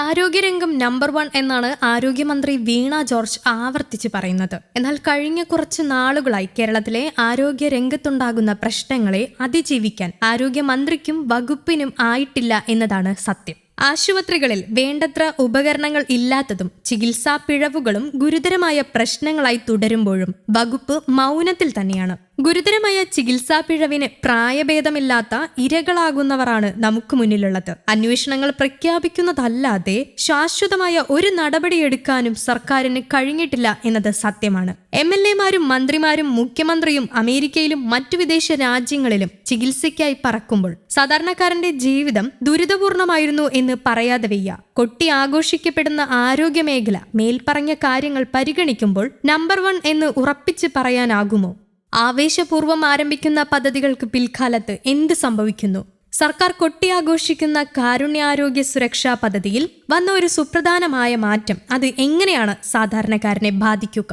ആരോഗ്യരംഗം number one എന്നാണ് ആരോഗ്യമന്ത്രി വീണ George ആവർത്തിച്ച് പറയുന്നത്. എന്നാൽ കഴിഞ്ഞ കുറച്ച് നാളുകളായി കേരളത്തിലെ ആരോഗ്യ രംഗത്തുണ്ടാകുന്ന പ്രശ്നങ്ങളെ അതിജീവിക്കാൻ ആരോഗ്യമന്ത്രിക്കും വകുപ്പിനും ആയിട്ടില്ല എന്നതാണ് സത്യം. ആശുപത്രികളിൽ വേണ്ടത്ര ഉപകരണങ്ങൾ ഇല്ലാത്തതും ചികിത്സാ പിഴവുകളും ഗുരുതരമായ പ്രശ്നങ്ങളായി തുടരുമ്പോഴും വകുപ്പ് മൗനത്തിൽ തന്നെയാണ്. ഗുരുതരമായ ചികിത്സാ പിഴവിന് പ്രായഭേദമില്ലാത്ത ഇരകളാകുന്നവരാണ് നമുക്ക് മുന്നിലുള്ളത്. അന്വേഷണങ്ങൾ പ്രഖ്യാപിക്കുന്നതല്ലാതെ ശാശ്വതമായ ഒരു നടപടിയെടുക്കാനും സർക്കാരിന് കഴിഞ്ഞിട്ടില്ല എന്നത് സത്യമാണ്. എം എൽ എമാരും മന്ത്രിമാരും മുഖ്യമന്ത്രിയും അമേരിക്കയിലും മറ്റു വിദേശ രാജ്യങ്ങളിലും ചികിത്സയ്ക്കായി പറക്കുമ്പോൾ സാധാരണക്കാരന്റെ ജീവിതം ദുരിതപൂർണമായിരുന്നു എന്ന് പറയാതെ വയ്യ. കൊട്ടി ആഘോഷിക്കപ്പെടുന്ന ആരോഗ്യമേഖല മേൽപ്പറഞ്ഞ കാര്യങ്ങൾ പരിഗണിക്കുമ്പോൾ നമ്പർ വൺ എന്ന് ഉറപ്പിച്ച് പറയാനാകുമോ? ആവേശപൂർവം ആരംഭിക്കുന്ന പദ്ധതികൾക്ക് പിൽക്കാലത്ത് എന്ത് സംഭവിക്കുന്നു? സർക്കാർ കൊട്ടിയാഘോഷിക്കുന്ന കാരുണ്യാരോഗ്യ സുരക്ഷാ പദ്ധതിയിൽ വന്ന ഒരു സുപ്രധാനമായ മാറ്റം അത് എങ്ങനെയാണ് സാധാരണക്കാരനെ ബാധിക്കുക?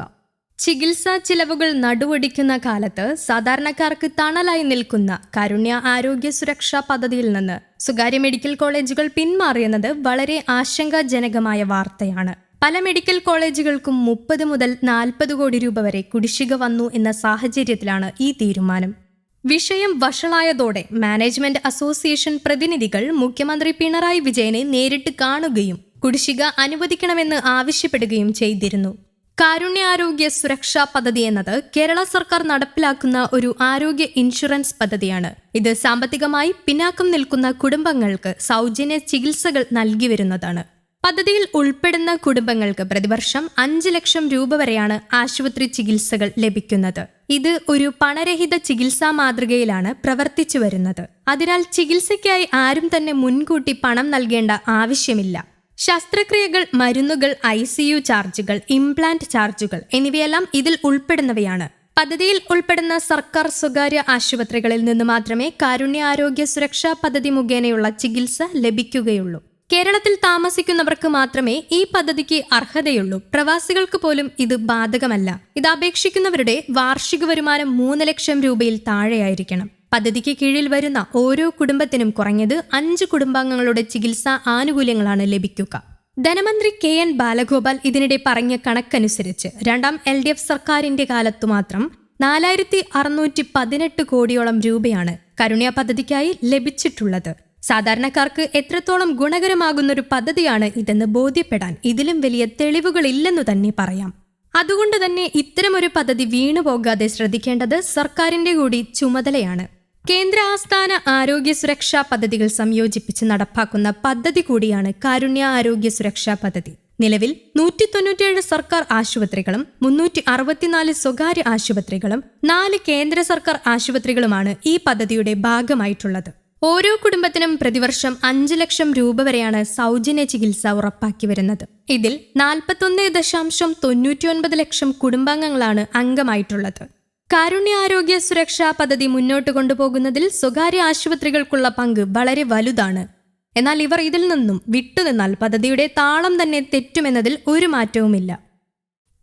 ചികിത്സാ ചിലവുകൾ നടുവടിക്കുന്ന കാലത്ത് സാധാരണക്കാർക്ക് തണലായി നിൽക്കുന്ന കാരുണ്യ ആരോഗ്യ സുരക്ഷാ പദ്ധതിയിൽ നിന്ന് സ്വകാര്യ മെഡിക്കൽ കോളേജുകൾ പിന്മാറിയെന്നത് വളരെ ആശങ്കാജനകമായ വാർത്തയാണ്. പല മെഡിക്കൽ കോളേജുകൾക്കും മുപ്പത് മുതൽ നാൽപ്പത് കോടി രൂപ വരെ കുടിശ്ശിക വന്നു എന്ന സാഹചര്യത്തിലാണ് ഈ തീരുമാനം. വിഷയം വഷളായതോടെ മാനേജ്മെന്റ് അസോസിയേഷൻ പ്രതിനിധികൾ മുഖ്യമന്ത്രി പിണറായി വിജയനെ നേരിട്ട് കാണുകയും കുടിശ്ശിക അനുവദിക്കണമെന്ന് ആവശ്യപ്പെടുകയും ചെയ്തിരുന്നു. കാരുണ്യാരോഗ്യ സുരക്ഷാ പദ്ധതി എന്നത് കേരള സർക്കാർ നടപ്പിലാക്കുന്ന ഒരു ആരോഗ്യ ഇൻഷുറൻസ് പദ്ധതിയാണ്. ഇത് സാമ്പത്തികമായി പിന്നാക്കം നിൽക്കുന്ന കുടുംബങ്ങൾക്ക് സൗജന്യ ചികിത്സകൾ നൽകി വരുന്നതാണ്. പദ്ധതിയിൽ ഉൾപ്പെടുന്ന കുടുംബങ്ങൾക്ക് പ്രതിവർഷം അഞ്ച് ലക്ഷം രൂപ വരെയാണ് ആശുപത്രി ചികിത്സകൾ ലഭിക്കുന്നത്. ഇത് ഒരു പണരഹിത ചികിത്സാ മാതൃകയിലാണ് പ്രവർത്തിച്ചു വരുന്നത്. അതിനാൽ ചികിത്സയ്ക്കായി ആരും തന്നെ മുൻകൂട്ടി പണം നൽകേണ്ട ആവശ്യമില്ല. ശസ്ത്രക്രിയകൾ മരുന്നുകൾ ഐ ചാർജുകൾ ഇംപ്ലാന്റ് ചാർജുകൾ എന്നിവയെല്ലാം ഇതിൽ ഉൾപ്പെടുന്നവയാണ്. പദ്ധതിയിൽ ഉൾപ്പെടുന്ന സർക്കാർ സ്വകാര്യ ആശുപത്രികളിൽ നിന്ന് മാത്രമേ കാരുണ്യ ആരോഗ്യ സുരക്ഷാ പദ്ധതി മുഖേനയുള്ള ചികിത്സ ലഭിക്കുകയുള്ളൂ. കേരളത്തിൽ താമസിക്കുന്നവർക്ക് മാത്രമേ ഈ പദ്ധതിക്ക് അർഹതയുള്ളൂ. പ്രവാസികൾക്ക് പോലും ഇത് ബാധകമല്ല. ഇത് അപേക്ഷിക്കുന്നവരുടെ വാർഷിക വരുമാനം മൂന്ന് ലക്ഷം രൂപയിൽ താഴെയായിരിക്കണം. പദ്ധതിക്ക് കീഴിൽ വരുന്ന ഓരോ കുടുംബത്തിനും കുറഞ്ഞത് അഞ്ച് കുടുംബാംഗങ്ങളുടെ ചികിത്സാ ആനുകൂല്യങ്ങളാണ് ലഭിക്കുക. ധനമന്ത്രി കെ എൻ ബാലഗോപാൽ ഇതിനിടെ പറഞ്ഞ കണക്കനുസരിച്ച് രണ്ടാം എൽ ഡി എഫ് സർക്കാരിന്റെ കാലത്തു മാത്രം നാലായിരത്തി അറുന്നൂറ്റി പതിനെട്ട് കോടിയോളം രൂപയാണ് കരുണ്യ പദ്ധതിക്കായി ലഭിച്ചിട്ടുള്ളത്. സാധാരണക്കാർക്ക് എത്രത്തോളം ഗുണകരമാകുന്നൊരു പദ്ധതിയാണ് ഇതെന്ന് ബോധ്യപ്പെടാൻ ഇതിലും വലിയ തെളിവുകളില്ലെന്നു തന്നെ പറയാം. അതുകൊണ്ട് തന്നെ ഇത്തരമൊരു പദ്ധതി വീണുപോകാതെ ശ്രദ്ധിക്കേണ്ടത് സർക്കാരിന്റെ കൂടി ചുമതലയാണ്. കേന്ദ്ര ആസ്ഥാന ആരോഗ്യ സുരക്ഷാ പദ്ധതികൾ സംയോജിപ്പിച്ച് നടപ്പാക്കുന്ന പദ്ധതി കൂടിയാണ് കാരുണ്യ ആരോഗ്യ സുരക്ഷാ പദ്ധതി. നിലവിൽ നൂറ്റി തൊണ്ണൂറ്റിയേഴ് സർക്കാർ ആശുപത്രികളും മുന്നൂറ്റി അറുപത്തിനാല് സ്വകാര്യ ആശുപത്രികളും നാല് കേന്ദ്ര സർക്കാർ ആശുപത്രികളുമാണ് ഈ പദ്ധതിയുടെ ഭാഗമായിട്ടുള്ളത്. ഓരോ കുടുംബത്തിനും പ്രതിവർഷം അഞ്ച് ലക്ഷം രൂപ വരെയാണ് സൗജന്യ ചികിത്സ ഉറപ്പാക്കി വരുന്നത്. ഇതിൽ നാൽപ്പത്തൊന്ന് ദശാംശം തൊണ്ണൂറ്റിയൊൻപത് ലക്ഷം കുടുംബാംഗങ്ങളാണ് അംഗമായിട്ടുള്ളത്. കാരുണ്യ ആരോഗ്യ സുരക്ഷാ പദ്ധതി മുന്നോട്ട് കൊണ്ടുപോകുന്നതിൽ സ്വകാര്യ ആശുപത്രികൾക്കുള്ള പങ്ക് വളരെ വലുതാണ്. എന്നാൽ ഇവർ ഇതിൽ നിന്നും വിട്ടുനിന്നാൽ പദ്ധതിയുടെ താളം തന്നെ തെറ്റുമെന്നതിൽ ഒരു മാറ്റവുമില്ല.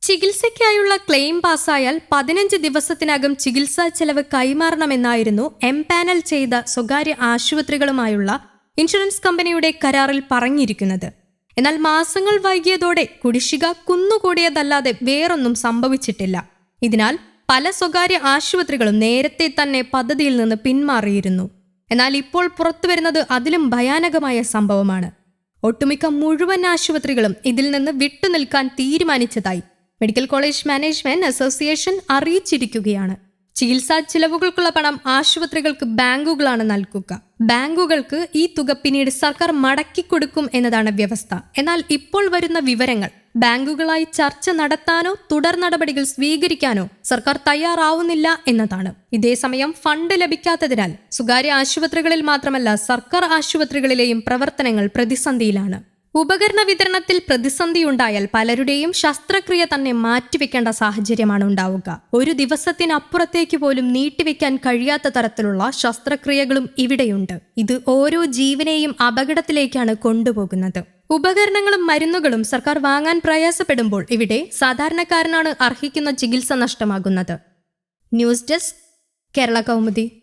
ചികിത്സയ്ക്കായുള്ള ക്ലെയിം പാസ്സായാൽ പതിനഞ്ച് ദിവസത്തിനകം ചികിത്സാ ചെലവ് കൈമാറണമെന്നായിരുന്നു എം പാനൽ ചെയ്ത സ്വകാര്യ ആശുപത്രികളുമായുള്ള ഇൻഷുറൻസ് കമ്പനിയുടെ കരാറിൽ പറഞ്ഞിരിക്കുന്നത്. എന്നാൽ മാസങ്ങൾ വൈകിയതോടെ കുടിശ്ശിക കുന്നുകൂടിയതല്ലാതെ വേറൊന്നും സംഭവിച്ചിട്ടില്ല. ഇതിനാൽ പല സ്വകാര്യ ആശുപത്രികളും നേരത്തെ തന്നെ പദ്ധതിയിൽ നിന്ന് പിന്മാറിയിരുന്നു. എന്നാൽ ഇപ്പോൾ പുറത്തുവരുന്നത് അതിലും ഭയാനകമായ സംഭവമാണ്. ഒട്ടുമിക്ക മുഴുവൻ ആശുപത്രികളും ഇതിൽ നിന്ന് വിട്ടുനിൽക്കാൻ തീരുമാനിച്ചതായി. മെഡിക്കൽ കോളേജ് മാനേജ്മെന്റ് അസോസിയേഷൻ അറിയിച്ചിരിക്കുകയാണ്. ചികിത്സാ ചിലവുകൾക്കുള്ള പണം ആശുപത്രികൾക്ക് ബാങ്കുകളാണ് നൽകുക. ബാങ്കുകൾക്ക് ഈ തുക പിന്നീട് സർക്കാർ മടക്കി കൊടുക്കും എന്നതാണ് വ്യവസ്ഥ. എന്നാൽ ഇപ്പോൾ വരുന്ന വിവരങ്ങൾ ബാങ്കുകളായി ചർച്ച നടത്താനോ തുടർ നടപടികൾ സ്വീകരിക്കാനോ സർക്കാർ തയ്യാറാവുന്നില്ല എന്നതാണ്. ഇതേസമയം ഫണ്ട് ലഭിക്കാത്തതിനാൽ സ്വകാര്യ ആശുപത്രികളിൽ മാത്രമല്ല സർക്കാർ ആശുപത്രികളിലെയും പ്രവർത്തനങ്ങൾ പ്രതിസന്ധിയിലാണ്. ഉപകരണ വിതരണത്തിൽ പ്രതിസന്ധിയുണ്ടായാൽ പലരുടെയും ശസ്ത്രക്രിയ തന്നെ മാറ്റിവെക്കേണ്ട സാഹചര്യമാണ് ഉണ്ടാവുക. ഒരു ദിവസത്തിനപ്പുറത്തേക്ക് പോലും നീട്ടിവെക്കാൻ കഴിയാത്ത തരത്തിലുള്ള ശസ്ത്രക്രിയകളും ഇവിടെയുണ്ട്. ഇത് ഓരോ ജീവനെയും അപകടത്തിലേക്കാണ് കൊണ്ടുപോകുന്നത്. ഉപകരണങ്ങളും മരുന്നുകളും സർക്കാർ വാങ്ങാൻ പ്രയാസപ്പെടുമ്പോൾ ഇവിടെ സാധാരണക്കാരനാണ് അർഹിക്കുന്ന ചികിത്സ നഷ്ടമാകുന്നത്. News desk Kerala Kaumudi.